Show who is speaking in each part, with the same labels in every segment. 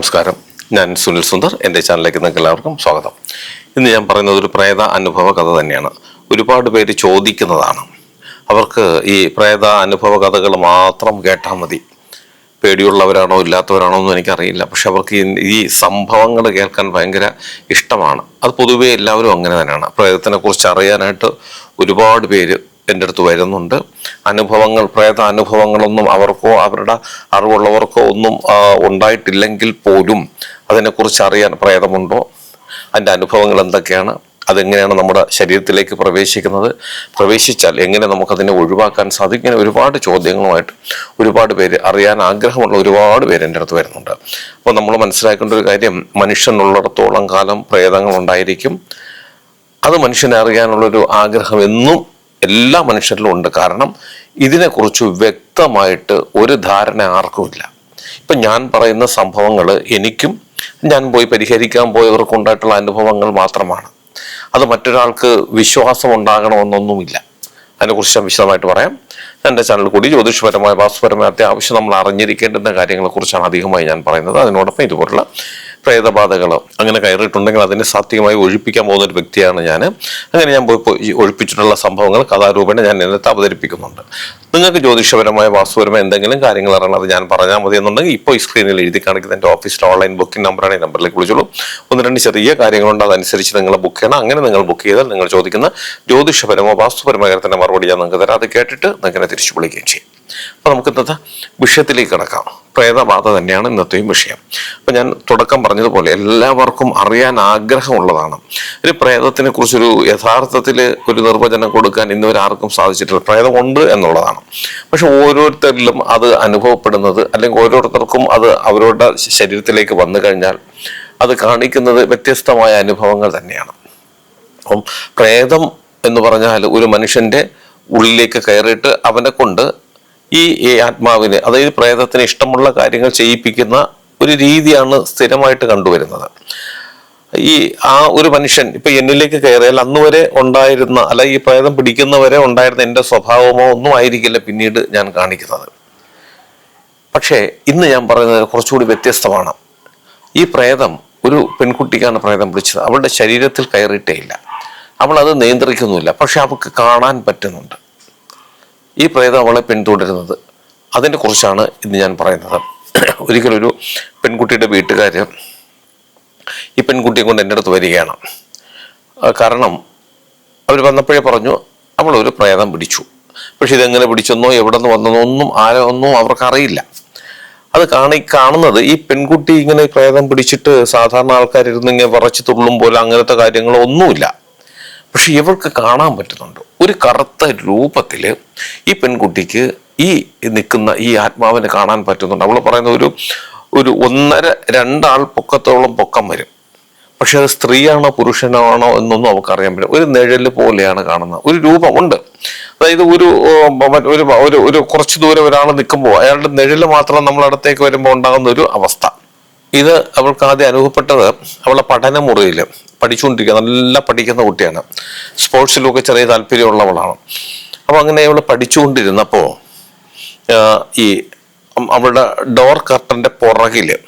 Speaker 1: നമസ്കാരം. ഞാൻ സുനിൽ സുന്ദർ. എന്റെ ചാനലിലേക്ക് നിങ്ങൾക്ക് എല്ലാവർക്കും സ്വാഗതം. ഇന്ന് ഞാൻ പറയുന്നത് ഒരു പ്രേത അനുഭവ കഥ തന്നെയാണ്. ഒരുപാട് പേര് ചോദിക്കുന്നതാണ്. അവർക്ക് ഈ പ്രേത അനുഭവ കഥകൾ മാത്രം കേട്ടാൽ മതി. പേടിയുള്ളവരാണോ ഇല്ലാത്തവരാണോ എന്ന് എനിക്കറിയില്ല. പക്ഷെ അവർക്ക് ഈ- സംഭവങ്ങൾ കേൾക്കാൻ ഭയങ്കര ഇഷ്ടമാണ്. അത് പൊതുവേ എല്ലാവരും അങ്ങനെ തന്നെയാണ്. പ്രേതത്തിനെ കുറിച്ച് അറിയാനായിട്ട് ഒരുപാട് പേര് എന്റെ അടുത്ത് വരുന്നുണ്ട്. അനുഭവങ്ങൾ പ്രേത അനുഭവങ്ങളൊന്നും അവർക്കോ അവരുടെ അറിവുള്ളവർക്കോ ഒന്നും ഉണ്ടായിട്ടില്ലെങ്കിൽ പോലും അതിനെക്കുറിച്ച് അറിയാൻ പ്രേതമുണ്ടോ? അതിന്റെ അനുഭവങ്ങൾ എന്തൊക്കെയാണ്? അതെങ്ങനെയാണ് നമ്മുടെ ശരീരത്തിലേക്ക് പ്രവേശിക്കുന്നത്? പ്രവേശിച്ചാൽ എങ്ങനെ നമുക്കതിനെ ഒഴിവാക്കാൻ സാധിക്കും? ഇങ്ങനെ ഒരുപാട് ചോദ്യങ്ങളുമായിട്ട് ഒരുപാട് പേര് അറിയാൻ ആഗ്രഹമുള്ള ഒരുപാട് പേര് എന്റെ അടുത്ത് വരുന്നുണ്ട്. അപ്പോൾ നമ്മൾ മനസ്സിലാക്കേണ്ട ഒരു കാര്യം മനുഷ്യനുള്ളിടത്തോളം കാലം പ്രേതങ്ങൾ ഉണ്ടായിരിക്കും. അത് മനുഷ്യനെ അറിയാനുള്ളൊരു ആഗ്രഹം എന്നും എല്ലാ മനുഷ്യരിലും ഉണ്ട്. കാരണം ഇതിനെക്കുറിച്ച് വ്യക്തമായിട്ട് ഒരു ധാരണ ആർക്കുമില്ല ഇപ്പം ഞാൻ പറയുന്ന സംഭവങ്ങൾ എനിക്കും ഞാൻ പോയി പരിഹരിക്കാൻ പോയവർക്കും ഉണ്ടായിട്ടുള്ള അനുഭവങ്ങൾ മാത്രമാണ്. അത് മറ്റൊരാൾക്ക് വിശ്വാസം ഉണ്ടാകണമെന്നൊന്നുമില്ല. അതിനെക്കുറിച്ച് ഞാൻ വിശദമായിട്ട് പറയാം. എന്റെ ചാനൽ കൂടി ജ്യോതിഷപരമായ വാസ്തുപരമായ അത്യാവശ്യം നമ്മൾ അറിഞ്ഞിരിക്കേണ്ടുന്ന കാര്യങ്ങളെക്കുറിച്ചാണ് അധികമായി ഞാൻ പറയുന്നത്. അതിനോടൊപ്പം ഇതുപോലുള്ള പ്രേതബാധകൾ അങ്ങനെ കയറിയിട്ടുണ്ടെങ്കിൽ അതിനെ സാത്വികമായി ഒഴിപ്പിക്കാൻ പോകുന്ന ഒരു വ്യക്തിയാണ് ഞാൻ അങ്ങനെ ഞാൻ പോയി ഒഴിപ്പിച്ചിട്ടുള്ള സംഭവങ്ങൾ കഥാരൂപേണ ഞാൻ എന്നിട്ട് അവതരിപ്പിക്കുന്നുണ്ട്. നിങ്ങൾക്ക് ജ്യോതിഷപരമായ വാസ്തുപരമായ എന്തെങ്കിലും കാര്യങ്ങൾ അറിയണം അത് ഞാൻ പറഞ്ഞാൽ മതി എന്നുണ്ടെങ്കിൽ ഇപ്പോൾ ഈ സ്ക്രീനിൽ എഴുതി കാണിക്കുന്ന എന്റെ ഓഫീസിലെ ഓൺലൈൻ ബുക്കിംഗ് നമ്പറാണ് ഈ നമ്പറിലേക്ക് വിളിച്ചോളൂ. ഒന്ന് രണ്ട് ചെറിയ കാര്യങ്ങളുണ്ട് അതനുസരിച്ച് നിങ്ങൾ ബുക്ക് ചെയ്യണം. അങ്ങനെ നിങ്ങൾ ബുക്ക് ചെയ്താൽ നിങ്ങൾ ചോദിക്കുന്ന ജ്യോതിഷപരമോ വാസ്തുപരമായ കാര്യത്തിന്റെ മറുപടി ഞാൻ നിങ്ങൾക്ക് തരാം. അത് കേട്ടിട്ട് നിങ്ങൾക്ക് തിരിച്ചു വിളിക്കുകയും ചെയ്യും. അപ്പോൾ നമുക്ക് ഇന്നത്തെ വിഷയത്തിലേക്ക് കിടക്കാം. പ്രേതബാധ തന്നെയാണ് ഇന്നത്തെയും വിഷയം. അപ്പം ഞാൻ തുടക്കം പറഞ്ഞതുപോലെ എല്ലാവർക്കും അറിയാൻ ആഗ്രഹമുള്ളതാണ്. ഒരു പ്രേതത്തിനെ കുറിച്ചൊരു യഥാർത്ഥത്തിൽ ഒരു നിർവചനം കൊടുക്കാൻ ഇന്നുവരെ ആർക്കും സാധിച്ചിട്ടില്ല. പ്രേതമുണ്ട് എന്നുള്ളതാണ്. പക്ഷെ ഓരോരുത്തരിലും അത് അനുഭവപ്പെടുന്നത് അല്ലെങ്കിൽ ഓരോരുത്തർക്കും അത് അവരുടെ ശരീരത്തിലേക്ക് വന്നു കഴിഞ്ഞാൽ അത് കാണിക്കുന്നത് വ്യത്യസ്തമായ അനുഭവങ്ങൾ തന്നെയാണ്. അപ്പം പ്രേതം എന്ന് പറഞ്ഞാൽ ഒരു മനുഷ്യന്റെ ഉള്ളിലേക്ക് കയറിയിട്ട് അവനെ കൊണ്ട് ഈ ആത്മാവിന് അതായത് പ്രേതത്തിന് ഇഷ്ടമുള്ള കാര്യങ്ങൾ ചെയ്യിപ്പിക്കുന്ന ഒരു രീതിയാണ് സ്ഥിരമായിട്ട് കണ്ടുവരുന്നത്. ഈ ആ ഒരു മനുഷ്യൻ ഇപ്പൊ എന്നിലേക്ക് കയറിയാൽ അന്ന് വരെ ഉണ്ടായിരുന്ന അല്ല ഈ പ്രേതം പിടിക്കുന്നവരെ ഉണ്ടായിരുന്ന എന്റെ സ്വഭാവമോ ഒന്നും ആയിരിക്കില്ല പിന്നീട് ഞാൻ കാണിക്കുന്നത്. പക്ഷേ ഇന്ന് ഞാൻ പറയുന്നത് കുറച്ചുകൂടി വ്യത്യസ്തമാണ്. ഈ പ്രേതം ഒരു പെൺകുട്ടിക്കാണ് പ്രേതം പിടിച്ചത്. അവളുടെ ശരീരത്തിൽ കയറിയിട്ടേ ഇല്ല. അവൾ അത് നിയന്ത്രിക്കുന്നില്ല പക്ഷെ അവൾക്ക് കാണാൻ പറ്റുന്നുണ്ട്. ഈ പ്രേതം അവളെ പിന്തുടരുന്നത്. അതിനെ കുറിച്ചാണ് ഇന്ന് ഞാൻ പറയുന്നത്. ഒരിക്കലൊരു പെൺകുട്ടിയുടെ വീട്ടുകാർ ഈ പെൺകുട്ടിയെ കൊണ്ട് എന്റെ അടുത്ത് വരികയാണ്. കാരണം അവർ വന്നപ്പോഴേ പറഞ്ഞു അവളൊരു പ്രേതം പിടിച്ചു. പക്ഷെ ഇതെങ്ങനെ പിടിച്ചെന്നോ എവിടെ നിന്ന് വന്നെന്നോ ഒന്നും ആരോ ഒന്നും അവർക്ക് അറിയില്ല അത് കാണി കാണുന്നത് ഈ പെൺകുട്ടി ഇങ്ങനെ പ്രേതം പിടിച്ചിട്ട് സാധാരണ ആൾക്കാരിരുന്ന് ഇങ്ങനെ വിറച്ച് തുള്ളും പോലെ അങ്ങനത്തെ കാര്യങ്ങളോ ഒന്നുമില്ല. പക്ഷെ ഇവർക്ക് കാണാൻ പറ്റുന്നുണ്ട്. ഒരു കറുത്ത രൂപത്തിൽ ഈ പെൺകുട്ടിക്ക് ഈ നിൽക്കുന്ന ഈ ആത്മാവിനെ കാണാൻ പറ്റുന്നുണ്ട്. അവൾ പറയുന്ന ഒരു ഒരു ഒന്നര രണ്ടാൾ പൊക്കത്തോളം പൊക്കം വരും. പക്ഷെ അത് സ്ത്രീയാണോ പുരുഷനാണോ എന്നൊന്നും അവർക്ക് അറിയാൻ പറ്റും ഒരു നിഴൽ പോലെയാണ് കാണുന്നത്. ഒരു രൂപമുണ്ട് അതായത് ഒരു ഒരു ഒരു ഒരു കുറച്ച് ദൂരം ഒരാൾ നിൽക്കുമ്പോൾ അയാളുടെ നിഴൽ മാത്രം നമ്മളടുത്തേക്ക് വരുമ്പോൾ ഉണ്ടാകുന്ന ഒരു അവസ്ഥ. ഇത് അവൾക്ക് ആദ്യം അനുഭവപ്പെട്ടത് അവളെ പഠനമുറിയിൽ പഠിച്ചുകൊണ്ടിരിക്കുക. നല്ല പഠിക്കുന്ന കുട്ടിയാണ്. സ്പോർട്സിലൊക്കെ ചെറിയ താല്പര്യമുള്ളവളാണ്. അപ്പോൾ അങ്ങനെ അവൾ പഠിച്ചുകൊണ്ടിരുന്നപ്പോൾ ഈ അവളുടെ ഡോർ കർട്ടന്റെ പുറകിൽ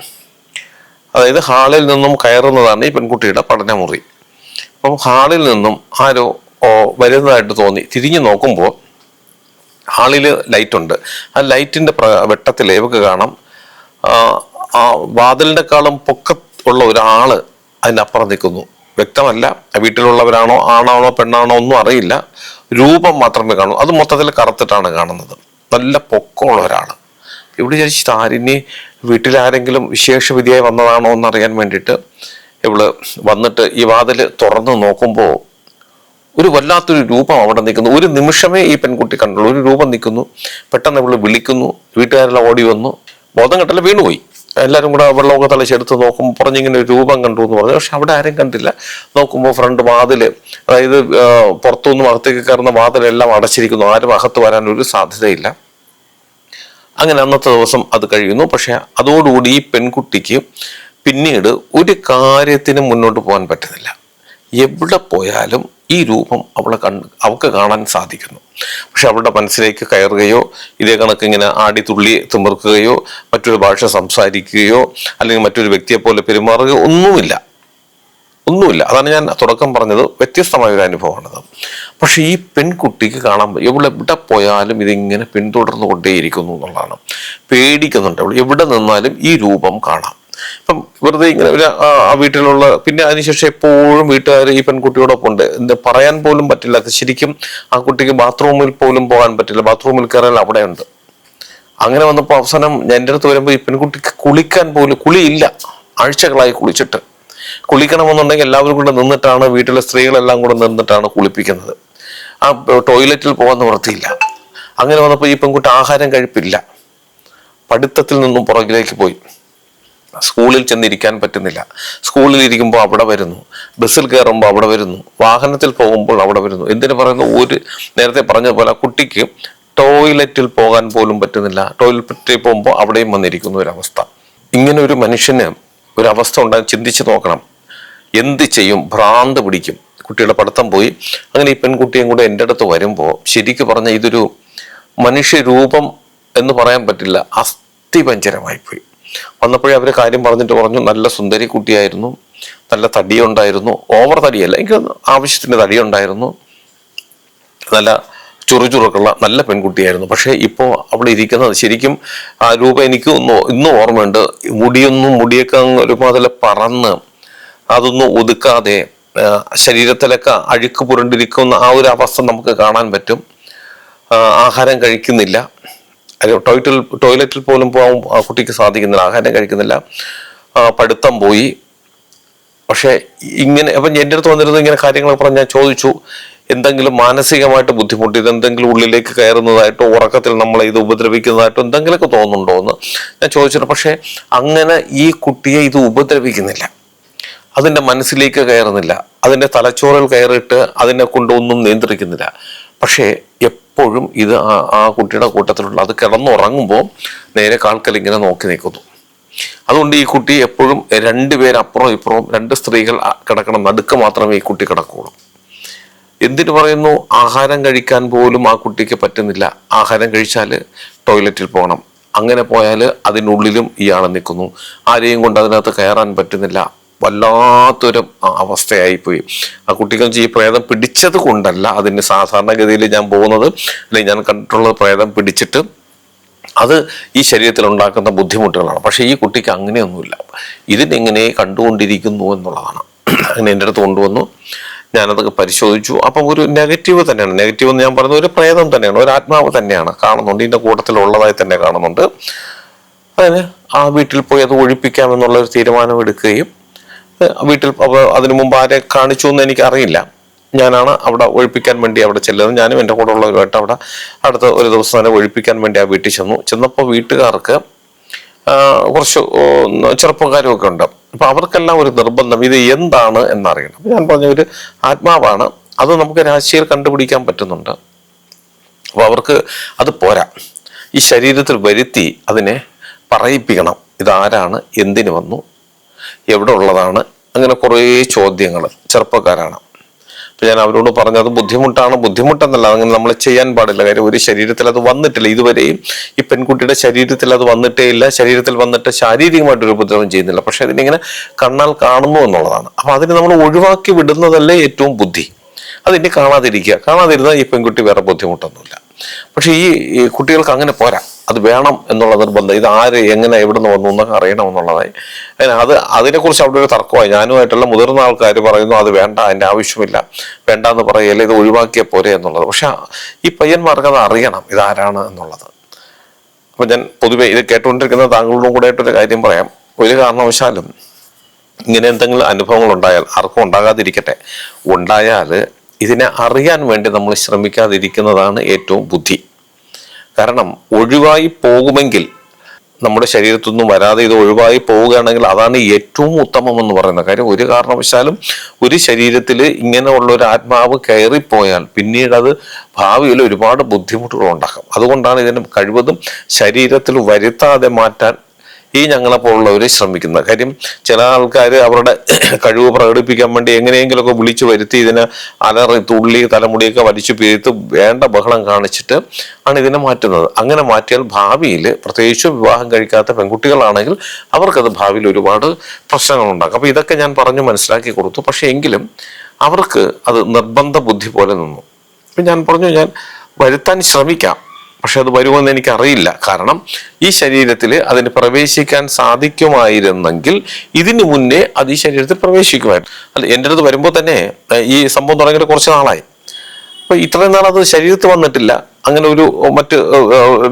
Speaker 1: അതായത് ഹാളിൽ നിന്നും കയറുന്നതാണ് ഈ പെൺകുട്ടിയുടെ പഠനമുറി. അപ്പം ഹാളിൽ നിന്നും ആരോ വരുന്നതായിട്ട് തോന്നി. തിരിഞ്ഞു നോക്കുമ്പോൾ ഹാളിൽ ലൈറ്റ് ഉണ്ട് ആ ലൈറ്റിന്റെ വെട്ടത്തിൽ ഇവക്ക് കാണാം. ആ, വാതിലിനേക്കാളും പൊക്ക ഉള്ള ഒരാൾ അതിനപ്പുറം നിൽക്കുന്നു. വ്യക്തമല്ല. വീട്ടിലുള്ളവരാണോ ആണാണോ പെണ്ണാണോ ഒന്നും അറിയില്ല. രൂപം മാത്രമേ കാണൂ. അത് മൊത്തത്തിൽ കറുത്തിട്ടാണ് കാണുന്നത്. നല്ല പൊക്കമുള്ള ഒരാൾ ഇവിടെ വിചാരിച്ചിട്ട് ആരിനി വീട്ടിലാരെങ്കിലും വിശേഷവിധിയായി വന്നതാണോ എന്നറിയാൻ വേണ്ടിയിട്ട് ഇവൾ വന്നിട്ട് ഈ വാതിൽ തുറന്ന് നോക്കുമ്പോൾ ഒരു വല്ലാത്തൊരു രൂപം അവിടെ നിൽക്കുന്നു. ഒരു നിമിഷമേ ഈ പെൺകുട്ടി കണ്ടുള്ളൂ. ഒരു രൂപം നിൽക്കുന്നു. പെട്ടെന്ന് ഇവൾ വിളിക്കുന്നു. വീട്ടുകാരെല്ലാം ഓടി വന്നു. ബോധം കെട്ടല്ല വീണുപോയി. എല്ലാവരും കൂടെ വെള്ളമൊക്കെ തളിച്ചെടുത്ത് നോക്കുമ്പോൾ പറഞ്ഞിങ്ങനെ രൂപം കണ്ടു എന്ന് പറഞ്ഞു. പക്ഷെ അവിടെ ആരും കണ്ടില്ല. നോക്കുമ്പോൾ ഫ്രണ്ട് വാതിൽ അതായത് പുറത്തുനിന്നും അകത്തേക്ക് കയറുന്ന വാതിലെല്ലാം അടച്ചിരിക്കുന്നു. ആരും അകത്ത് വരാൻ ഒരു സാധ്യതയില്ല. അങ്ങനെ അന്നത്തെ ദിവസം അത് കഴിയുന്നു. പക്ഷെ അതോടുകൂടി ഈ പെൺകുട്ടിക്ക് പിന്നീട് ഒരു കാര്യത്തിനും മുന്നോട്ട് പോകാൻ പറ്റുന്നില്ല. എവിടെ പോയാലും ഈ രൂപം അവളെ കണ്ട് അവൾക്ക് കാണാൻ സാധിക്കുന്നു. പക്ഷെ അവളുടെ മനസ്സിലേക്ക് കയറുകയോ ഇതേ കണക്ക് ഇങ്ങനെ ആടി തുള്ളി തിമിർക്കുകയോ മറ്റൊരു ഭാഷ സംസാരിക്കുകയോ അല്ലെങ്കിൽ മറ്റൊരു വ്യക്തിയെ പോലെ പെരുമാറുകയോ ഒന്നുമില്ല. ഒന്നുമില്ല. അതാണ് ഞാൻ തുടക്കം പറഞ്ഞത്. വ്യത്യസ്തമായ ഒരു അനുഭവമാണത്. പക്ഷേ ഈ പെൺകുട്ടിക്ക് കാണാൻ എവിടെ എവിടെ പോയാലും ഇതിങ്ങനെ പിന്തുടർന്നു കൊണ്ടേയിരിക്കുന്നു എന്നുള്ളതാണ്. പേടിക്കുന്നുണ്ട് അവൾ. എവിടെ നിന്നാലും ഈ രൂപം കാണാം. ഇപ്പം വെറുതെ ഇങ്ങനെ ഒരു ആ വീട്ടിലുള്ള പിന്നെ അതിനുശേഷം എപ്പോഴും വീട്ടുകാർ ഈ പെൺകുട്ടിയോടൊപ്പം ഉണ്ട്. എന്താ പറയാൻ പോലും പറ്റില്ല. ശരിക്കും ആ കുട്ടിക്ക് ബാത്റൂമിൽ പോലും പോകാൻ പറ്റില്ല. ബാത്റൂമിൽ കയറാൻ അവിടെ ഉണ്ട് അങ്ങനെ വന്നപ്പോൾ അവസാനം എന്റെ അടുത്ത് വരുമ്പോൾ ഈ പെൺകുട്ടിക്ക് കുളിക്കാൻ പോലും കുളിയില്ല. ആഴ്ചകളായി കുളിച്ചിട്ട്. കുളിക്കണമെന്നുണ്ടെങ്കിൽ എല്ലാവരും കൂടെ നിന്നിട്ടാണ് വീട്ടിലെ സ്ത്രീകളെല്ലാം കൂടെ നിന്നിട്ടാണ് കുളിപ്പിക്കുന്നത്. ആ ടോയ്ലറ്റിൽ പോകാൻ നിവൃത്തിയില്ല. അങ്ങനെ വന്നപ്പോൾ ഈ പെൺകുട്ടി ആഹാരം കഴിപ്പില്ല. പഠിത്തത്തിൽ നിന്നും പുറകിലേക്ക് പോയി. സ്കൂളിൽ ചെന്നിരിക്കാൻ പറ്റുന്നില്ല. സ്കൂളിൽ ഇരിക്കുമ്പോൾ അവിടെ വരുന്നു. ബസ്സിൽ കയറുമ്പോൾ അവിടെ വരുന്നു. വാഹനത്തിൽ പോകുമ്പോൾ അവിടെ വരുന്നു. എന്തിനു പറയുന്നു? ഒരു നേരത്തെ പറഞ്ഞ പോലെ കുട്ടിക്ക് ടോയ്ലറ്റിൽ പോകാൻ പോലും പറ്റുന്നില്ല. ടോയ്ലറ്റിൽ പോകുമ്പോൾ അവിടെയും വന്നിരിക്കുന്ന ഒരവസ്ഥ. ഇങ്ങനെ ഒരു മനുഷ്യന് ഒരു അവസ്ഥ ഉണ്ടായി ചിന്തിച്ച് നോക്കണം. എന്ത് ചെയ്യും? ഭ്രാന്ത് പിടിക്കും. കുട്ടിയുടെ പഠിത്തം പോയി. അങ്ങനെ ഈ പെൺകുട്ടിയും കൂടെ എന്റെ അടുത്ത് വരുമ്പോൾ ശരിക്കും പറഞ്ഞ ഇതൊരു മനുഷ്യരൂപം എന്ന് പറയാൻ പറ്റില്ല. അസ്ഥിപഞ്ചരമായി പോയി വന്നപ്പോഴേ അവർ കാര്യം പറഞ്ഞിട്ട് പറഞ്ഞു നല്ല സുന്ദരി കുട്ടിയായിരുന്നു നല്ല തടിയുണ്ടായിരുന്നു ഓവർ തടിയല്ല എനിക്ക് ആവശ്യത്തിന് തടിയുണ്ടായിരുന്നു നല്ല ചുറുചുറുക്കുള്ള നല്ല പെൺകുട്ടിയായിരുന്നു. പക്ഷേ ഇപ്പോൾ അവിടെ ഇരിക്കുന്നത് ശരിക്കും ആ രൂപം എനിക്ക് ഒന്ന് ഇന്നും ഓർമ്മയുണ്ട്. മുടിയൊന്നും മുടിയൊക്കെ ഒരുമാതിരി പറന്ന് അതൊന്നും ഒതുക്കാതെ ശരീരത്തിലൊക്കെ അഴുക്ക് പുരണ്ടിരിക്കുന്ന ആ ഒരു അവസ്ഥ നമുക്ക് കാണാൻ പറ്റും. ആഹാരം കഴിക്കുന്നില്ല. ടോയ്ലറ്റിൽ ടോയ്ലറ്റിൽ പോലും പോകാൻ ആ കുട്ടിക്ക് സാധിക്കുന്നില്ല ആഹാരം കഴിക്കുന്നില്ല. പഠിത്തം പോയി. പക്ഷേ ഇങ്ങനെ അപ്പം എന്റെ അടുത്ത് വന്നിരുന്നത് ഇങ്ങനെ കാര്യങ്ങൾ പറഞ്ഞ് ഞാൻ ചോദിച്ചു എന്തെങ്കിലും മാനസികമായിട്ട് ബുദ്ധിമുട്ട് ഇതെന്തെങ്കിലും ഉള്ളിലേക്ക് കയറുന്നതായിട്ടോ ഉറക്കത്തിൽ നമ്മളെ ഇത് ഉപദ്രവിക്കുന്നതായിട്ടോ എന്തെങ്കിലുമൊക്കെ തോന്നുന്നുണ്ടോ എന്ന് ഞാൻ ചോദിച്ചിട്ട് പക്ഷേ അങ്ങനെ ഈ കുട്ടിയെ ഇത് ഉപദ്രവിക്കുന്നില്ല. അതിന്റെ മനസ്സിലേക്ക് കയറുന്നില്ല. അതിന്റെ തലച്ചോറിൽ കയറിയിട്ട് അതിനെ കൊണ്ടൊന്നും നിയന്ത്രിക്കുന്നില്ല. പക്ഷേ എപ്പോഴും ഇത് ആ ആ കുട്ടിയുടെ കൂട്ടത്തിലുള്ള അത് കിടന്നുറങ്ങുമ്പോൾ നേരെ കാൽക്കൽ ഇങ്ങനെ നോക്കി നിൽക്കുന്നു. അതുകൊണ്ട് ഈ കുട്ടി എപ്പോഴും രണ്ടുപേരപ്പുറം ഇപ്പുറവും രണ്ട് സ്ത്രീകൾ കിടക്കണം. നടുക്ക് മാത്രമേ ഈ കുട്ടി കിടക്കുകയുള്ളൂ എന്തിനു പറയുന്നു? ആഹാരം കഴിക്കാൻ പോലും ആ കുട്ടിക്ക് പറ്റുന്നില്ല. ആഹാരം കഴിച്ചാൽ ടോയ്ലറ്റിൽ പോകണം. അങ്ങനെ പോയാൽ അതിനുള്ളിലും ഇയാൾ നിൽക്കുന്നു. ആരെയും കൊണ്ട് അതിനകത്ത് കയറാൻ പറ്റുന്നില്ല. വല്ലാത്തൊരു അവസ്ഥയായിപ്പോയി. ആ കുട്ടികൾക്ക് ഈ പ്രേതം പിടിച്ചത് കൊണ്ടല്ല. അതിന് സാധാരണഗതിയിൽ ഞാൻ പോകുന്നത് അല്ലെങ്കിൽ ഞാൻ കണ്ടിട്ടുള്ളത് പ്രേതം പിടിച്ചിട്ട് അത് ഈ ശരീരത്തിൽ ഉണ്ടാക്കുന്ന ബുദ്ധിമുട്ടുകളാണ്. പക്ഷേ ഈ കുട്ടിക്ക് അങ്ങനെയൊന്നുമില്ല. ഇതിനെങ്ങനെ കണ്ടുകൊണ്ടിരിക്കുന്നു എന്നുള്ളതാണ്. അങ്ങനെ എന്റെ അടുത്ത് കൊണ്ടുവന്നു. ഞാനതൊക്കെ പരിശോധിച്ചു. അപ്പം ഒരു നെഗറ്റീവ് തന്നെയാണ്. നെഗറ്റീവ് എന്ന് ഞാൻ പറയുന്നത് ഒരു പ്രേതം തന്നെയാണ്. ഒരു ആത്മാവ് തന്നെയാണ്. കാണുന്നുണ്ട്. ഇതിന്റെ കൂട്ടത്തിലുള്ളതായി തന്നെ കാണുന്നുണ്ട്. അതിന് ആ വീട്ടിൽ പോയി അത് ഒഴിപ്പിക്കാമെന്നുള്ള ഒരു തീരുമാനം എടുക്കുകയും വീട്ടിൽ അതിനു മുമ്പ് ആരെ കാണിച്ചു എന്ന് എനിക്കറിയില്ല. ഞാനാണ് അവിടെ ഒഴിപ്പിക്കാൻ വേണ്ടി അവിടെ ചെല്ലുന്നത്. ഞാനും എന്റെ കൂടെ ഉള്ളവരുമായിട്ട് അവിടെ അടുത്ത ഒരു ദിവസം തന്നെ ഒഴിപ്പിക്കാൻ വേണ്ടി ആ വീട്ടിൽ ചെന്നു. ചെന്നപ്പോൾ വീട്ടുകാർക്ക് കുറച്ച് ചെറുപ്പക്കാരുമൊക്കെ ഉണ്ട്. അപ്പൊ അവർക്കെല്ലാം ഒരു നിർബന്ധം ഇത് എന്താണ് എന്നറിയണം. ഞാൻ പറഞ്ഞ ഒരു ആത്മാവാണ്. അത് നമുക്ക് രാശിയിൽ കണ്ടുപിടിക്കാൻ പറ്റുന്നുണ്ട്. അപ്പോൾ അവർക്ക് അത് പോരാ. ഈ ശരീരത്തിൽ വരുത്തി അതിനെ പറയിപ്പിക്കണം. ഇതാരാണ്? എന്തിനു വന്നു? എവിടെ ഉള്ളതാണ്? അങ്ങനെ കുറേ ചോദ്യങ്ങൾ ചെറുപ്പക്കാരാണ്. അപ്പം ഞാൻ അവരോട് പറഞ്ഞത് ബുദ്ധിമുട്ടാണ് ബുദ്ധിമുട്ടെന്നല്ല അങ്ങനെ നമ്മൾ ചെയ്യാൻ പാടില്ല. കാര്യം ഒരു ശരീരത്തിൽ അത് വന്നിട്ടില്ല. ഇതുവരെയും ഈ പെൺകുട്ടിയുടെ ശരീരത്തിൽ അത് വന്നിട്ടേ ഇല്ല. ശരീരത്തിൽ വന്നിട്ട് ശാരീരികമായിട്ടൊരു ഉപദ്രവം ചെയ്യുന്നില്ല. പക്ഷെ അതിനിങ്ങനെ കണ്ണാൽ കാണുന്നു എന്നുള്ളതാണ്. അപ്പം അതിനെ നമ്മൾ ഒഴിവാക്കി വിടുന്നതല്ലേ ഏറ്റവും ബുദ്ധി. അതിനെ കാണാതിരിക്കുക. കാണാതിരുന്നാൽ ഈ പെൺകുട്ടി വേറെ ബുദ്ധിമുട്ടൊന്നുമില്ല. പക്ഷെ ഈ കുട്ടികൾക്ക് അങ്ങനെ പോരാ. അത് വേണം എന്നുള്ള നിർബന്ധം. ഇത് ആര് എങ്ങനെ എവിടെ നിന്ന് വന്നു എന്നൊക്കെ അറിയണം എന്നുള്ളതായി അതിന് അത് അതിനെക്കുറിച്ച് അവിടെ ഒരു തർക്കമായി. ഞാനുമായിട്ടുള്ള മുതിർന്ന ആൾക്കാർ പറയുന്നു അത് വേണ്ട അതിന്റെ ആവശ്യമില്ല. വേണ്ട എന്ന് പറയല്ലേ ഇത് ഒഴിവാക്കിയ പോരെ എന്നുള്ളത്. പക്ഷെ ഈ പയ്യന്മാർക്ക് അത് അറിയണം ഇതാരാണ് എന്നുള്ളത്. അപ്പം ഞാൻ പൊതുവേ ഇത് കേട്ടുകൊണ്ടിരിക്കുന്ന താങ്കളോടും കൂടെ ആയിട്ടൊരു കാര്യം പറയാം. ഒരു കാരണവശാലും ഇങ്ങനെ എന്തെങ്കിലും അനുഭവങ്ങൾ ഉണ്ടായാൽ ആർക്കും ഉണ്ടാകാതിരിക്കട്ടെ. ഉണ്ടായാൽ ഇതിനെ അറിയാൻ വേണ്ടി നമ്മൾ ശ്രമിക്കാതിരിക്കുന്നതാണ് ഏറ്റവും ബുദ്ധി. കാരണം ഒഴിവായി പോകുമെങ്കിൽ നമ്മുടെ ശരീരത്തൊന്നും വരാതെ ഇത് ഒഴിവായി പോവുകയാണെങ്കിൽ അതാണ് ഏറ്റവും ഉത്തമം എന്ന് പറയുന്നത്. കാര്യം ഒരു കാരണവശാലും ഒരു ശരീരത്തിൽ ഇങ്ങനെയുള്ള ഒരു ആത്മാവ് കയറിപ്പോയാൽ പിന്നീട് അത് ഭാവിയിൽ ഒരുപാട് ബുദ്ധിമുട്ടുകൾ ഉണ്ടാക്കും. അതുകൊണ്ടാണ് ഇതിനെ കഴിവതും ശരീരത്തിൽ വരുത്താതെ മാറ്റാൻ ഈ ഞങ്ങളെ പോലുള്ളവർ ശ്രമിക്കുന്നത് കാര്യം ചില ആൾക്കാർ അവരുടെ കഴിവ് പ്രകടിപ്പിക്കാൻ വേണ്ടി എങ്ങനെയെങ്കിലുമൊക്കെ വിളിച്ചു വരുത്തി ഇതിനെ അലറി തുള്ളി തലമുടിയൊക്കെ വലിച്ചു പിരിത്ത് വേണ്ട ബഹളം കാണിച്ചിട്ട് ആണ് ഇതിനെ മാറ്റുന്നത്. അങ്ങനെ മാറ്റിയാൽ ഭാവിയിൽ പ്രത്യേകിച്ച് വിവാഹം കഴിക്കാത്ത പെൺകുട്ടികളാണെങ്കിൽ അവർക്കത് ഭാവിയിൽ ഒരുപാട് പ്രശ്നങ്ങൾ ഉണ്ടാക്കും അപ്പോൾ ഇതൊക്കെ ഞാൻ പറഞ്ഞു മനസ്സിലാക്കി കൊടുത്തു. പക്ഷേ എങ്കിലും അവർക്ക് അത് നിർബന്ധ ബുദ്ധി പോലെ നിന്നു. അപ്പം ഞാൻ പറഞ്ഞു ഞാൻ വരുത്താൻ ശ്രമിക്കാം. പക്ഷെ അത് വരുമെന്ന് എനിക്കറിയില്ല. കാരണം ഈ ശരീരത്തിൽ അതിന് പ്രവേശിക്കാൻ സാധിക്കുമായിരുന്നെങ്കിൽ ഇതിനു മുന്നേ അത് ഈ ശരീരത്തിൽ പ്രവേശിക്കുമായിരുന്നു. അല്ല എന്റെ അടുത്ത് വരുമ്പോൾ തന്നെ ഈ സംഭവം തുടങ്ങിയിട്ട് കുറച്ച് നാളായി. അപ്പൊ ഇത്രയും നാൾ അത് ശരീരത്തിൽ വന്നിട്ടില്ല. അങ്ങനെ ഒരു മറ്റ്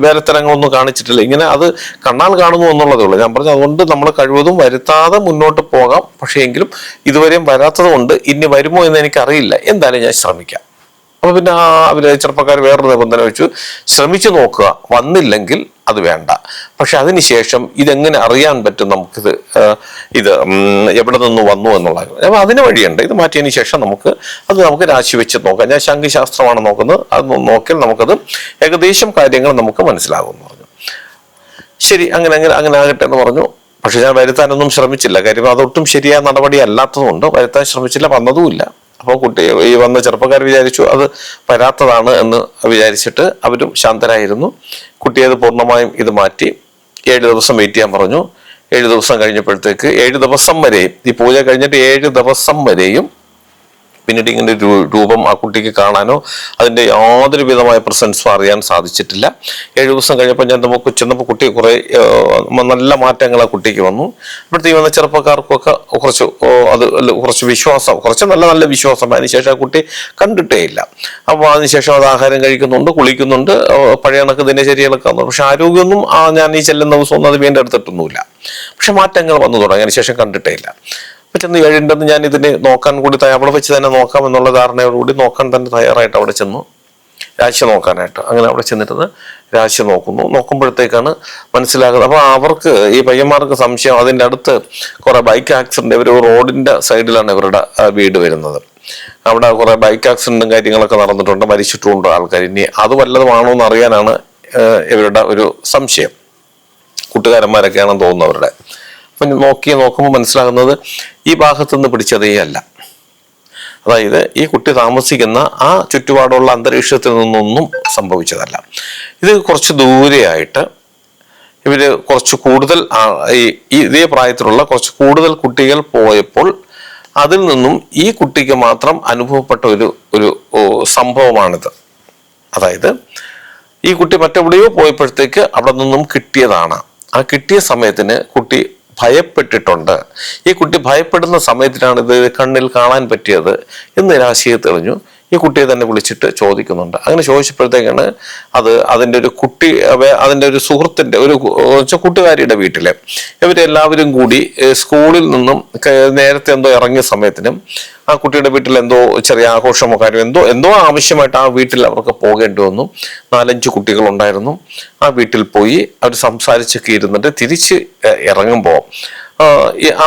Speaker 1: വേലത്തരങ്ങളൊന്നും കാണിച്ചിട്ടില്ല. ഇങ്ങനെ അത് കണ്ണാൽ കാണുന്നു എന്നുള്ളതേ ഉള്ളൂ. ഞാൻ പറഞ്ഞു അതുകൊണ്ട് നമ്മൾ കഴിവതും വരുത്താതെ മുന്നോട്ട് പോകാം. പക്ഷേ എങ്കിലും ഇതുവരെയും വരാത്തത് കൊണ്ട് ഇനി വരുമോ എന്ന് എനിക്കറിയില്ല. എന്തായാലും ഞാൻ ശ്രമിക്കാം. അപ്പൊ പിന്നെ അവർ ചെറുപ്പക്കാർ വേറൊരു നിബന്ധന വെച്ചു. ശ്രമിച്ചു നോക്കുക. വന്നില്ലെങ്കിൽ അത് വേണ്ട. പക്ഷെ അതിനുശേഷം ഇതെങ്ങനെ അറിയാൻ പറ്റും നമുക്കിത് ഇത് എവിടെ നിന്ന് വന്നു എന്നുള്ള അപ്പൊ അതിന് വഴിയുണ്ട്. ഇത് മാറ്റിയതിന് ശേഷം നമുക്ക് അത് നമുക്ക് രാശി വെച്ച് നോക്കാം. ഞാൻ ശംഖുശാസ്ത്രമാണ് നോക്കുന്നത്. അത് നോക്കിയാൽ നമുക്കത് ഏകദേശം കാര്യങ്ങൾ നമുക്ക് മനസ്സിലാകുമെന്ന് പറഞ്ഞു ശരി അങ്ങനെ അങ്ങനെ അങ്ങനെ ആകട്ടെ എന്ന് പറഞ്ഞു. പക്ഷെ ഞാൻ വരുത്താനൊന്നും ശ്രമിച്ചില്ല. കാര്യം അതൊട്ടും ശരിയായ നടപടി അല്ലാത്തതുകൊണ്ട് വരുത്താൻ ശ്രമിച്ചില്ല. വന്നതുമില്ല. അപ്പോൾ കുട്ടി ഈ വന്ന ചെറുപ്പക്കാർ വിചാരിച്ചു അത് വരാത്തതാണ് എന്ന് വിചാരിച്ചിട്ട് അവരും ശാന്തരായിരുന്നു. കുട്ടി അത് പൂർണമായും ഇത് മാറ്റി. ഏഴ് ദിവസം വെയിറ്റ് ചെയ്യാൻ പറഞ്ഞു. ഏഴ് ദിവസം കഴിഞ്ഞപ്പോഴത്തേക്ക് ഏഴ് ദിവസം വരെയും ഈ പൂജ കഴിഞ്ഞിട്ട് ഏഴ് ദിവസം വരെയും പിന്നീട് ഇങ്ങനെ രൂപം ആ കുട്ടിക്ക് കാണാനോ അതിന്റെ യാതൊരു വിധമായ പ്രസൻസും അറിയാൻ സാധിച്ചിട്ടില്ല. ഏഴ് ദിവസം കഴിഞ്ഞപ്പോൾ ഞാൻ നമുക്ക് ചെന്നപ്പോൾ കുട്ടി കുറേ നല്ല മാറ്റങ്ങൾ ആ കുട്ടിക്ക് വന്നു. ഇപ്പോഴത്തേക്ക് വന്ന ചെറുപ്പക്കാർക്കൊക്കെ കുറച്ച് അത് കുറച്ച് വിശ്വാസം കുറച്ച് നല്ല നല്ല വിശ്വാസം. അതിനുശേഷം ആ കുട്ടി കണ്ടിട്ടേ ഇല്ല. അപ്പോൾ അതിനുശേഷം അത് ആഹാരം കഴിക്കുന്നുണ്ട് കുളിക്കുന്നുണ്ട് പഴയ കണക്ക് ദിനചര്യകളൊക്കെ വന്നു പക്ഷെ ആരോഗ്യമൊന്നും ഞാൻ ഈ ചെല്ലുന്ന ദിവസമൊന്നും അത് വീണ്ടെടുത്തിട്ടൊന്നുമില്ല പക്ഷെ മാറ്റങ്ങൾ വന്നു തുടങ്ങി. അതിനുശേഷം കണ്ടിട്ടേ ഇല്ല. ചെന്ന് ഏഴുണ്ടെന്ന് ഞാൻ ഇതിന് നോക്കാൻ കൂടി അവിടെ വെച്ച് തന്നെ നോക്കാം എന്നുള്ള ധാരണയോടുകൂടി നോക്കാൻ തന്നെ തയ്യാറായിട്ട് അവിടെ ചെന്നു. രാശി നോക്കാനായിട്ട്. അങ്ങനെ അവിടെ ചെന്നിട്ട് രാശി നോക്കുന്നു. നോക്കുമ്പോഴത്തേക്കാണ് മനസ്സിലാകുന്നത്. അപ്പൊ അവർക്ക് ഈ പയ്യന്മാർക്ക് സംശയം. അതിന്റെ അടുത്ത് കുറെ ബൈക്ക് ആക്സിഡന്റ് ഇവർ റോഡിന്റെ സൈഡിലാണ് ഇവരുടെ വീട് വരുന്നത്. അവിടെ കുറെ ബൈക്ക് ആക്സിഡന്റും കാര്യങ്ങളൊക്കെ നടന്നിട്ടുണ്ട്. മരിച്ചിട്ടുമുണ്ട് ആൾക്കാർ. ഇനി അത് വല്ലതുമാണോ എന്ന് അറിയാനാണ് ഇവരുടെ ഒരു സംശയം. കൂട്ടുകാരന്മാരൊക്കെയാണെന്ന് തോന്നുന്നു അവരുടെ. നോക്കി നോക്കുമ്പോൾ മനസ്സിലാകുന്നത് ഈ ഭാഗത്തു നിന്ന് പിടിച്ചതേ അല്ല അതായത് ഈ കുട്ടി താമസിക്കുന്ന ആ ചുറ്റുപാടുള്ള അന്തരീക്ഷത്തിൽ നിന്നൊന്നും സംഭവിച്ചതല്ല. ഇത് കുറച്ച് ദൂരെയായിട്ട് ഇവർ കുറച്ച് കൂടുതൽ ഈ ഇതേ പ്രായത്തിലുള്ള കുറച്ച് കൂടുതൽ കുട്ടികൾ പോയപ്പോൾ അതിൽ നിന്നും ഈ കുട്ടിക്ക് മാത്രം അനുഭവപ്പെട്ട ഒരു ഒരു സംഭവമാണിത്. അതായത് ഈ കുട്ടി മറ്റെവിടെയോ പോയപ്പോഴത്തേക്ക് അവിടെ നിന്നും കിട്ടിയതാണ്. ആ കിട്ടിയ സമയത്തിന് കുട്ടി ഭയപ്പെട്ടിട്ടുണ്ട്. ഈ കുട്ടി ഭയപ്പെടുന്ന സമയത്തിനാണ് ഇത് കണ്ണിൽ കാണാൻ പറ്റിയത് എന്ന് രാശിയെ തെളിഞ്ഞു. ഈ കുട്ടിയെ തന്നെ വിളിച്ചിട്ട് ചോദിക്കുന്നുണ്ട്. അങ്ങനെ ചോദിച്ചപ്പോഴത്തേക്കാണ് അത് അതിന്റെ ഒരു കുട്ടി അതിന്റെ ഒരു സുഹൃത്തിന്റെ ഒരു കൂട്ടുകാരിയുടെ വീട്ടിലെ ഇവരെല്ലാവരും കൂടി സ്കൂളിൽ നിന്നും നേരത്തെ എന്തോ ഇറങ്ങിയ സമയത്തിനും ആ കുട്ടിയുടെ വീട്ടിൽ എന്തോ ചെറിയ ആഘോഷമോ കാര്യം എന്തോ എന്തോ ആവശ്യമായിട്ട് ആ വീട്ടിൽ അവർക്ക് പോകേണ്ടി വന്നു. നാലഞ്ച് കുട്ടികളുണ്ടായിരുന്നു. ആ വീട്ടിൽ പോയി അവർ സംസാരിച്ചൊക്കെ ഇരുന്നിട്ട് തിരിച്ച് ഇറങ്ങുമ്പോൾ ആ,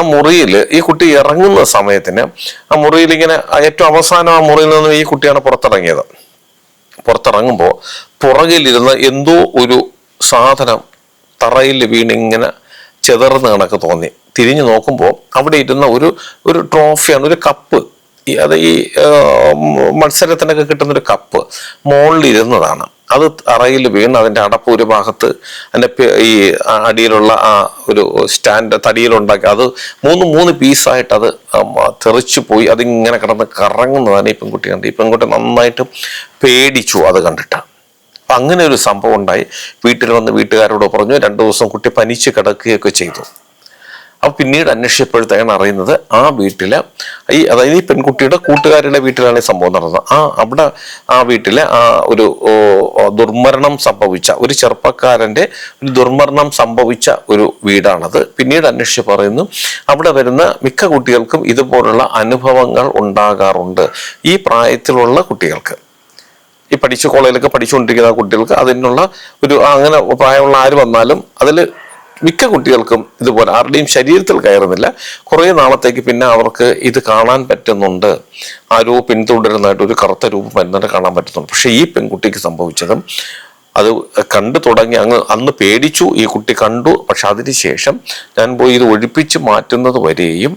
Speaker 1: മുറിയിൽ ഈ കുട്ടി ഇറങ്ങുന്ന സമയത്തിന് ആ മുറിയിൽ ഇങ്ങനെ ഏറ്റവും അവസാനം ആ മുറിയിൽ നിന്ന് ഈ കുട്ടിയാണ് പുറത്തിറങ്ങിയത്. പുറത്തിറങ്ങുമ്പോൾ പുറകിലിരുന്ന് എന്തോ ഒരു സാധനം തറയിൽ വീണിങ്ങനെ ചെതർന്ന് കണക്ക് തോന്നി. തിരിഞ്ഞു നോക്കുമ്പോൾ അവിടെ ഇരുന്ന ഒരു ഒരു ട്രോഫിയാണ് ഒരു കപ്പ്. അത് ഈ മത്സരത്തിനൊക്കെ കിട്ടുന്ന ഒരു കപ്പ് മുകളിൽ ഇരുന്നതാണ് അത് അറയിൽ വീണ് അതിന്റെ അടപ്പ് ഒരു ഭാഗത്ത് അതിന്റെ ഈ അടിയിലുള്ള ആ ഒരു സ്റ്റാൻഡ് തടിയിലുണ്ടാക്കി അത് മൂന്ന് മൂന്ന് പീസായിട്ട് അത് തെറിച്ചു പോയി. അതിങ്ങനെ കിടന്ന് കറങ്ങുന്നതാണ് ഈ പെൺകുട്ടി കണ്ടത് ഈ പെൺകുട്ടി നന്നായിട്ട് പേടിച്ചു അത് കണ്ടിട്ട്. അങ്ങനെ ഒരു സംഭവം ഉണ്ടായി. വീട്ടിൽ വന്ന് വീട്ടുകാരോട് പറഞ്ഞു രണ്ടു ദിവസം കുട്ടി പനിച്ച് കിടക്കുകയൊക്കെ ചെയ്തു. അപ്പൊ പിന്നീട് അന്വേഷിച്ചപ്പോഴത്തേക്കാണ് അറിയുന്നത് ആ വീട്ടിൽ ഈ അതായത് ഈ പെൺകുട്ടിയുടെ കൂട്ടുകാരുടെ വീട്ടിലാണ് ഈ സംഭവം നടന്നത്. ആ അവിടെ ആ വീട്ടിലെ ആ ഒരു ദുർമരണം സംഭവിച്ച ഒരു ചെറുപ്പക്കാരന്റെ ഒരു ദുർമരണം സംഭവിച്ച ഒരു വീടാണത്. പിന്നീട് അന്വേഷിച്ച് പറയുന്നു അവിടെ വരുന്ന മിക്ക കുട്ടികൾക്കും ഇതുപോലുള്ള അനുഭവങ്ങൾ ഉണ്ടാകാറുണ്ട് ഈ പ്രായത്തിലുള്ള കുട്ടികൾക്ക്. ഈ പഠിച്ച കോളേജിലൊക്കെ പഠിച്ചുകൊണ്ടിരിക്കുന്ന കുട്ടികൾക്ക് അതിനുള്ള ഒരു അങ്ങനെ പ്രായമുള്ള ആര് വന്നാലും അതിൽ മിക്ക കുട്ടികൾക്കും ഇതുപോലെ ആരുടെയും ശരീരത്തിൽ കയറുന്നില്ല. കുറേ നാളത്തേക്ക് പിന്നെ അവർക്ക് ഇത് കാണാൻ പറ്റുന്നുണ്ട്. ആരോ പിന്തുടരുന്നതായിട്ട് ഒരു കറുത്ത രൂപം വരുന്നതായിട്ട് കാണാൻ പറ്റുന്നുണ്ട്. പക്ഷേ ഈ പെൺകുട്ടിക്ക് സംഭവിച്ചതും അത് കണ്ടു തുടങ്ങി അങ്ങ് അന്ന് പേടിച്ചു. ഈ കുട്ടി കണ്ടു. പക്ഷെ അതിനുശേഷം ഞാൻ പോയി ഇത് ഒഴിപ്പിച്ച് മാറ്റുന്നത് വരെയും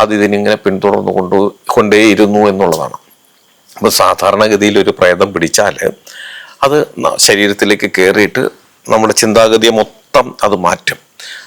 Speaker 1: അത് ഇതിനിങ്ങനെ പിന്തുടർന്നു കൊണ്ടു കൊണ്ടേയിരുന്നു എന്നുള്ളതാണ്. അപ്പോൾ സാധാരണഗതിയിൽ ഒരു പ്രേതം പിടിച്ചാൽ അത് ശരീരത്തിലേക്ക് കയറിയിട്ട് നമ്മുടെ ചിന്താഗതിയെ മൊത്തം അത് മാറ്റും.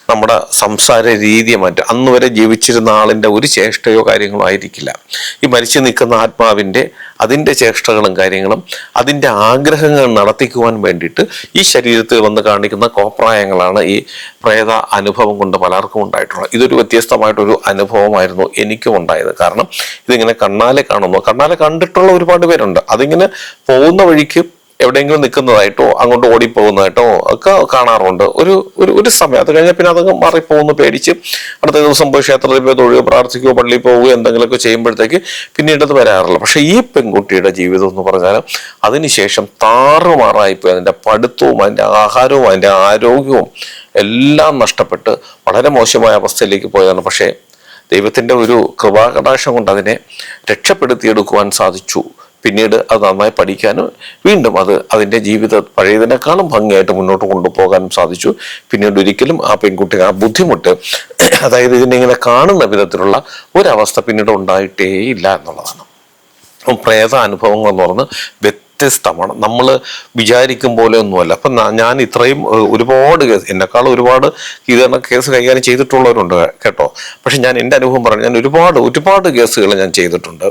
Speaker 1: നമ്മുടെ സംസാര രീതിയെ മാറ്റും. അന്ന് വരെ ജീവിച്ചിരുന്ന ആളിന്റെ ഒരു ചേഷ്ടയോ കാര്യങ്ങളോ ആയിരിക്കില്ല. ഈ മരിച്ചു നിൽക്കുന്ന ആത്മാവിന്റെ അതിന്റെ ചേഷ്ടകളും കാര്യങ്ങളും അതിന്റെ ആഗ്രഹങ്ങൾ നടത്തിക്കുവാൻ വേണ്ടിയിട്ട് ഈ ശരീരത്തിൽ വന്ന് കാണിക്കുന്ന കോപ്രായങ്ങളാണ് ഈ പ്രേത അനുഭവം കൊണ്ട് പലർക്കും ഉണ്ടായിട്ടുള്ളത്. ഇതൊരു വ്യത്യസ്തമായിട്ടൊരു അനുഭവമായിരുന്നു എനിക്കും ഉണ്ടായത്. കാരണം ഇതിങ്ങനെ കണ്ണാലെ കാണുന്നു. കണ്ണാലെ കണ്ടിട്ടുള്ള ഒരുപാട് പേരുണ്ട്. അതിങ്ങനെ പോകുന്ന വഴിക്ക് എവിടെയെങ്കിലും നിൽക്കുന്നതായിട്ടോ അങ്ങോട്ട് ഓടിപ്പോകുന്നതായിട്ടോ ഒക്കെ കാണാറുണ്ട്. ഒരു ഒരു ഒരു സമയം. അത് കഴിഞ്ഞാൽ പിന്നെ അതങ്ങ് മാറിപ്പോകുന്നു പേടിച്ച്. അടുത്ത ദിവസം പോയി ക്ഷേത്രത്തിൽ പോയി തൊഴുകയോ പ്രാർത്ഥിക്കുകയോ പള്ളിയിൽ പോവുകയോ എന്തെങ്കിലുമൊക്കെ ചെയ്യുമ്പോഴത്തേക്ക് പിന്നീട് അത് വരാറില്ല. പക്ഷെ ഈ പെൺകുട്ടിയുടെ ജീവിതം എന്ന് പറഞ്ഞാൽ അതിനുശേഷം താറുമാറായിപ്പോയി. അതിന്റെ പഠിത്തവും അതിന്റെ ആഹാരവും അതിന്റെ ആരോഗ്യവും എല്ലാം നഷ്ടപ്പെട്ട് വളരെ മോശമായ അവസ്ഥയിലേക്ക് പോയതാണ്. പക്ഷേ ദൈവത്തിന്റെ ഒരു കൃപാകടാക്ഷം കൊണ്ട് അതിനെ രക്ഷപ്പെടുത്തിയെടുക്കുവാൻ സാധിച്ചു. പിന്നീട് അത് നന്നായി പഠിക്കാനും വീണ്ടും അത് അതിന്റെ ജീവിത പഴയതിനേക്കാളും ഭംഗിയായിട്ട് മുന്നോട്ട് കൊണ്ടുപോകാനും സാധിച്ചു. പിന്നീട് ഒരിക്കലും ആ പെൺകുട്ടി ആ ബുദ്ധിമുട്ട് അതായത് ഇതിനെ ഇങ്ങനെ കാണുന്ന വിധത്തിലുള്ള ഒരവസ്ഥ പിന്നീട് ഉണ്ടായിട്ടേ ഇല്ല എന്നുള്ളതാണ്. പ്രേത അനുഭവങ്ങൾ എന്ന് പറഞ്ഞ് വ്യത്യസ്തമാണ്. നമ്മൾ വിചാരിക്കും പോലെ ഒന്നുമല്ല. അപ്പം ഞാൻ ഇത്രയും ഒരുപാട് കേസ് എന്നെക്കാളും ഒരുപാട് ഇത് കേസ് കൈകാര്യം ചെയ്തിട്ടുള്ളവരുണ്ട് കേട്ടോ. പക്ഷെ ഞാൻ എന്റെ അനുഭവം പറഞ്ഞു ഞാൻ ഒരുപാട് ഒരുപാട് കേസുകൾ ഞാൻ ചെയ്തിട്ടുണ്ട്.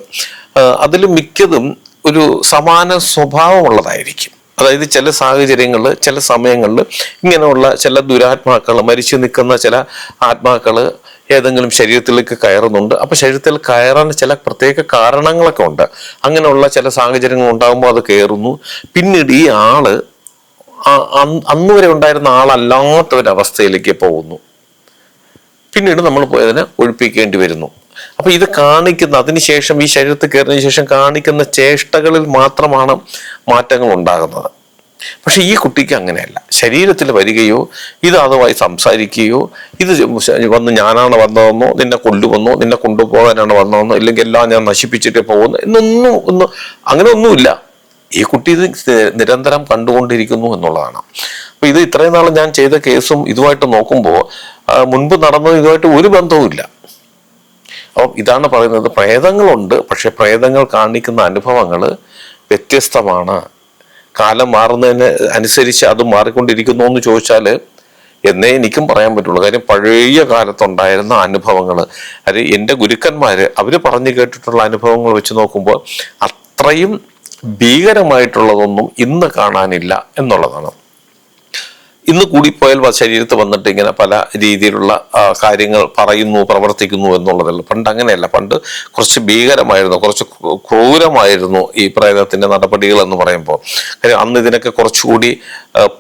Speaker 1: അതിൽ മിക്കതും ഒരു സമാന സ്വഭാവമുള്ളതായിരിക്കും. അതായത് ചില സാഹചര്യങ്ങളിൽ ചില സമയങ്ങളിൽ ഇങ്ങനെയുള്ള ചില ദുരാത്മാക്കൾ മരിച്ചു നിൽക്കുന്ന ചില ആത്മാക്കൾ ഏതെങ്കിലും ശരീരത്തിലേക്ക് കയറുന്നുണ്ട്. അപ്പൊ ശരീരത്തിൽ കയറാൻ ചില പ്രത്യേക കാരണങ്ങളൊക്കെ ഉണ്ട്. അങ്ങനെയുള്ള ചില സാഹചര്യങ്ങൾ ഉണ്ടാകുമ്പോൾ അത് കയറുന്നു. പിന്നീട് ഈ ആൾ അന്ന് വരെ ഉണ്ടായിരുന്ന ആളല്ലാത്ത അവസ്ഥയിലേക്ക് പോകുന്നു. പിന്നീട് നമ്മൾ പോയതിനെ ഒഴിപ്പിക്കേണ്ടി വരുന്നു. അപ്പൊ ഇത് കാണിക്കുന്ന അതിനുശേഷം ഈ ശരീരത്തിൽ കയറിയതിനു ശേഷം കാണിക്കുന്ന ചേഷ്ടകളിൽ മാത്രമാണ് മാറ്റങ്ങൾ ഉണ്ടാകുന്നത്. പക്ഷെ ഈ കുട്ടിക്ക് അങ്ങനെയല്ല. ശരീരത്തിൽ വരികയോ ഇത് അതുമായി സംസാരിക്കുകയോ ഇത് വന്ന് ഞാനാണ് വന്നതെന്നോ നിന്നെ കൊല്ലുവന്നോ നിന്നെ കൊണ്ടുപോകാനാണ് വന്നതെന്നോ ഇല്ലെങ്കിൽ എല്ലാം ഞാൻ നശിപ്പിച്ചിട്ട് പോകുന്നു എന്നൊന്നും ഒന്നും അങ്ങനെ ഒന്നുമില്ല. ഈ കുട്ടി ഇത് നിരന്തരം കണ്ടുകൊണ്ടിരിക്കുന്നു എന്നുള്ളതാണ്. അപ്പൊ ഇത് ഇത്രയും നാൾ ഞാൻ ചെയ്ത കേസും ഇതുമായിട്ട് നോക്കുമ്പോൾ മുൻപ് നടന്നത് ഇതുമായിട്ട് ഒരു ബന്ധവുമില്ല. അപ്പം ഇതാണ് പറയുന്നത് പ്രേതങ്ങളുണ്ട് പക്ഷെ പ്രേതങ്ങൾ കാണിക്കുന്ന അനുഭവങ്ങൾ വ്യത്യസ്തമാണ്. കാലം മാറുന്നതിന് അനുസരിച്ച് അത് മാറിക്കൊണ്ടിരിക്കുന്നു എന്ന് ചോദിച്ചാൽ എന്നേ എനിക്കും പറയാൻ പറ്റുള്ളൂ. കാര്യം പഴയ കാലത്തുണ്ടായിരുന്ന അനുഭവങ്ങൾ. അത് എന്റെ ഗുരുക്കന്മാർ അവർ പറഞ്ഞു കേട്ടിട്ടുള്ള അനുഭവങ്ങൾ വെച്ച് നോക്കുമ്പോൾ അത്രയും ഭീകരമായിട്ടുള്ളതൊന്നും ഇന്ന് കാണാനില്ല എന്നുള്ളതാണ്. ഇന്ന് കൂടിപ്പോയാൽ ശരീരത്ത് വന്നിട്ട് ഇങ്ങനെ പല രീതിയിലുള്ള കാര്യങ്ങൾ പറയുന്നു പ്രവർത്തിക്കുന്നു എന്നുള്ളതല്ല. പണ്ട് അങ്ങനെയല്ല. പണ്ട് കുറച്ച് ഭീകരമായിരുന്നു കുറച്ച് ക്രൂ- ക്രൂരമായിരുന്നു ഈ പ്രേതത്തിന്റെ നടപടികൾ എന്ന് പറയുമ്പോൾ. കാര്യം അന്ന് ഇതിനൊക്കെ കുറച്ചുകൂടി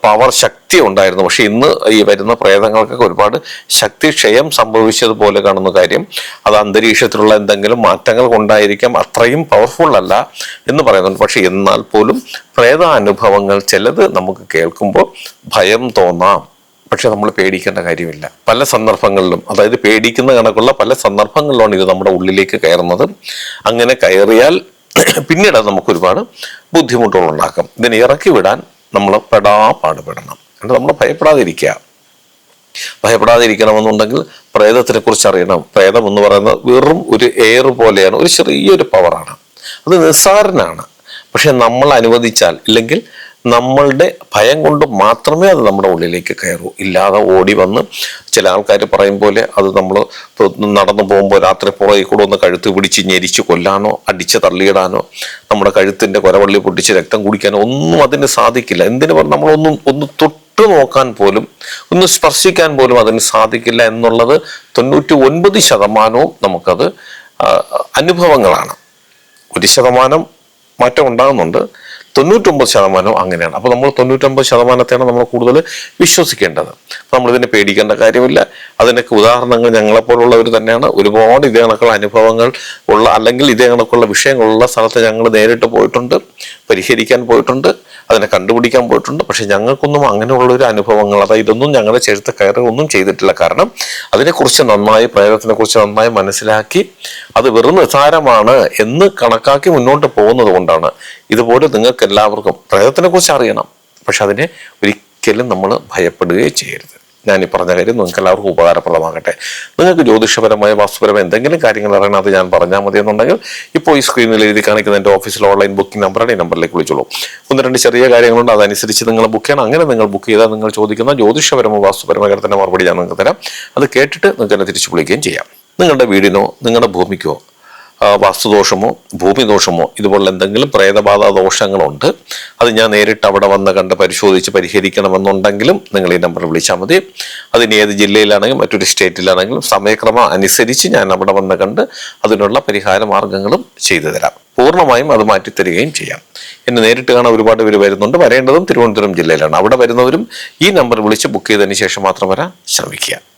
Speaker 1: പവർ ശക്തി ഉണ്ടായിരുന്നു. പക്ഷെ ഇന്ന് ഈ വരുന്ന പ്രേതങ്ങൾക്കൊക്കെ ഒരുപാട് ശക്തി ക്ഷയം സംഭവിച്ചതുപോലെ കാണുന്ന കാര്യം അത് അന്തരീക്ഷത്തിലുള്ള എന്തെങ്കിലും മാറ്റങ്ങൾ കൊണ്ടായിരിക്കാം അത്രയും പവർഫുൾ അല്ല എന്ന് പറയുന്നുണ്ട്. പക്ഷെ എന്നാൽ പോലും പ്രേതാനുഭവങ്ങൾ ചിലത് നമുക്ക് കേൾക്കുമ്പോൾ ഭയം തോന്നാം. പക്ഷെ നമ്മൾ പേടിക്കേണ്ട കാര്യമില്ല. പല സന്ദർഭങ്ങളിലും അതായത് പേടിക്കുന്ന കണക്കുള്ള പല സന്ദർഭങ്ങളിലാണ് ഇത് നമ്മുടെ ഉള്ളിലേക്ക് കയറുന്നത്. അങ്ങനെ കയറിയാൽ പിന്നീട് നമുക്ക് ഒരുപാട് ബുദ്ധിമുട്ടുകൾ ഉണ്ടാക്കും. ഇതിനെ ഇറക്കി വിടാൻ നമ്മൾ പെടാ പാടുപെടണം. എന്നിട്ട് നമ്മൾ ഭയപ്പെടാതിരിക്കുക ഭയപ്പെടാതിരിക്കണമെന്നുണ്ടെങ്കിൽ പ്രേതത്തിനെ കുറിച്ച് അറിയണം. പ്രേതം എന്ന് പറയുന്നത് വെറും ഒരു എയർ പോലെയാണ് ഒരു ചെറിയൊരു പവറാണ് അത് നിസ്സാരനാണ്. പക്ഷെ നമ്മൾ അനുവദിച്ചാൽ ഇല്ലെങ്കിൽ നമ്മളുടെ ഭയം കൊണ്ട് മാത്രമേ അത് നമ്മുടെ ഉള്ളിലേക്ക് കയറൂ. ഇല്ലാതെ ഓടി വന്ന് ചില ആൾക്കാർ പറയും പോലെ അത് നമ്മൾ നടന്നു പോകുമ്പോൾ രാത്രി പുറകെ കൂടെ ഒന്ന് കഴുത്ത് പിടിച്ച് ഞെരിച്ച് കൊല്ലാനോ അടിച്ച് തള്ളിയിടാനോ നമ്മുടെ കഴുത്തിന്റെ കൊരവള്ളി പൊട്ടിച്ച് രക്തം കുടിക്കാനോ ഒന്നും അതിന് സാധിക്കില്ല. എന്തിനു പറഞ്ഞാൽ നമ്മളൊന്നും ഒന്ന് തൊട്ട് നോക്കാൻ പോലും ഒന്ന് സ്പർശിക്കാൻ പോലും അതിന് സാധിക്കില്ല എന്നുള്ളത് തൊണ്ണൂറ്റി ഒൻപത് ശതമാനവും നമുക്കത് അനുഭവങ്ങളാണ്. ഒരു ശതമാനം മാറ്റം ഉണ്ടാകുന്നുണ്ട്. തൊണ്ണൂറ്റൊമ്പത് ശതമാനം അങ്ങനെയാണ്. അപ്പോൾ നമ്മൾ തൊണ്ണൂറ്റൊമ്പത് ശതമാനത്തെയാണ് നമ്മൾ കൂടുതൽ വിശ്വസിക്കേണ്ടത്. നമ്മൾ ഇതിനെ പേടിക്കേണ്ട കാര്യമില്ല. അതിനൊക്കെ ഉദാഹരണങ്ങൾ ഞങ്ങളെപ്പോലുള്ളവർ തന്നെയാണ്. ഒരുപാട് ഇതേ കണക്കുള്ള അനുഭവങ്ങൾ ഉള്ള അല്ലെങ്കിൽ ഇതേ കണക്കുള്ള വിഷയങ്ങളുള്ള സ്ഥലത്ത് ഞങ്ങൾ നേരിട്ട് പോയിട്ടുണ്ട്. പരിഹരിക്കാൻ പോയിട്ടുണ്ട് അതിനെ കണ്ടുപിടിക്കാൻ പോയിട്ടുണ്ട്. പക്ഷെ ഞങ്ങൾക്കൊന്നും അങ്ങനെയുള്ള ഒരു അനുഭവങ്ങൾ അതായത് ഇതൊന്നും ഞങ്ങളുടെ ചെഴുത്ത കയറുകയൊന്നും ചെയ്തിട്ടില്ല. കാരണം അതിനെക്കുറിച്ച് നന്നായി പ്രേതത്തിനെ കുറിച്ച് നന്നായി മനസ്സിലാക്കി അത് വെറും നിസാരമാണ് എന്ന് കണക്കാക്കി മുന്നോട്ട് പോകുന്നത് കൊണ്ടാണ്. ഇതുപോലെ നിങ്ങൾക്ക് എല്ലാവർക്കും പ്രേതത്തിനെ കുറിച്ച് അറിയണം. പക്ഷെ അതിനെ ഒരിക്കലും നമ്മൾ ഭയപ്പെടുകയും ചെയ്യരുത്. ഞാൻ ഈ പറഞ്ഞ കാര്യം നിങ്ങൾക്ക് എല്ലാവർക്കും ഉപകാരപ്രദമാകട്ടെ. നിങ്ങൾക്ക് ജ്യോതിഷപരമായ വാസ്തുപരമായ എന്തെങ്കിലും കാര്യങ്ങൾ അറിയണം അത് ഞാൻ പറഞ്ഞാൽ മതി എന്നുണ്ടെങ്കിൽ ഇപ്പോൾ ഈ സ്ക്രീനിൽ എഴുതി കാണിക്കുന്ന എന്റെ ഓഫീസിൽ ഓൺലൈൻ ബുക്കിംഗ് നമ്പറാണ് ഈ നമ്പറിലേക്ക് വിളിച്ചോളൂ. ഒന്ന് രണ്ട് ചെറിയ കാര്യങ്ങളുണ്ട് അതനുസരിച്ച് നിങ്ങൾ ബുക്ക് ചെയ്യണം. അങ്ങനെ നിങ്ങൾ ബുക്ക് ചെയ്താൽ നിങ്ങൾ ചോദിക്കുന്ന ജ്യോതിഷപരമോ വാസ്തുപരമായ കാര്യത്തിന്റെ മറുപടി ഞാൻ നിങ്ങൾക്ക് തരാം. അത് കേട്ടിട്ട് നിങ്ങൾക്ക് തന്നെ തിരിച്ചു വിളിക്കുകയും ചെയ്യാം. നിങ്ങളുടെ വീടിനോ നിങ്ങളുടെ ഭൂമിക്കോ വാസ്തുദോഷമോ ഭൂമിദോഷമോ ഇതുപോലുള്ള എന്തെങ്കിലും പ്രേതബാധ ദോഷങ്ങളുണ്ട് അത് ഞാൻ നേരിട്ട് അവിടെ വന്ന് കണ്ട് പരിശോധിച്ച് പരിഹരിക്കണമെന്നുണ്ടെങ്കിലും നിങ്ങൾ ഈ നമ്പർ വിളിച്ചാൽ മതി. അതിന് ഏത് ജില്ലയിലാണെങ്കിലും മറ്റൊരു സ്റ്റേറ്റിലാണെങ്കിലും സമയക്രമം അനുസരിച്ച് ഞാൻ അവിടെ വന്ന് കണ്ട് അതിനുള്ള പരിഹാര മാർഗങ്ങളും ചെയ്തു തരാം. പൂർണമായും അത് മാറ്റിത്തരികയും ചെയ്യാം. എന്നെ നേരിട്ട് കാണാൻ ഒരുപാട് പേര് വരുന്നുണ്ട്. വരേണ്ടതും തിരുവനന്തപുരം ജില്ലയിലാണ്. അവിടെ വരുന്നവരും ഈ നമ്പർ വിളിച്ച് ബുക്ക് ചെയ്തതിന് ശേഷം മാത്രം വരാൻ ശ്രമിക്കുക.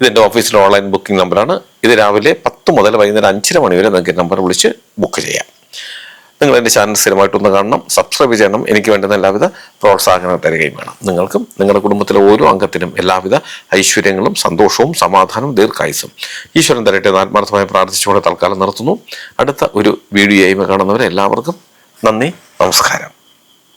Speaker 1: ഇതെന്റെ ഓഫീസിലെ ഓൺലൈൻ ബുക്കിംഗ് നമ്പറാണ് ഇത് രാവിലെ പത്ത് മുതൽ വൈകുന്നേരം അഞ്ചര മണി വരെ നിങ്ങൾക്ക് നമ്പർ വിളിച്ച് ബുക്ക് ചെയ്യാം. നിങ്ങൾ എന്റെ ചാനൽ സ്ഥിരമായിട്ടൊന്ന് കാണണം സബ്സ്ക്രൈബ് ചെയ്യണം എനിക്ക് വേണ്ടുന്ന എല്ലാവിധ പ്രോത്സാഹനം തരികയും വേണം. നിങ്ങൾക്കും നിങ്ങളുടെ കുടുംബത്തിലെ ഓരോ അംഗത്തിനും എല്ലാവിധ ഐശ്വര്യങ്ങളും സന്തോഷവും സമാധാനവും ദീർഘായുസും ഈശ്വരൻ തരട്ടെ എന്ന് ആത്മാർത്ഥമായി പ്രാർത്ഥിച്ചുകൊണ്ട് തൽക്കാലം നിർത്തുന്നു. അടുത്ത ഒരു വീഡിയോയുമായി കാണുന്നവരെ എല്ലാവർക്കും നന്ദി നമസ്കാരം.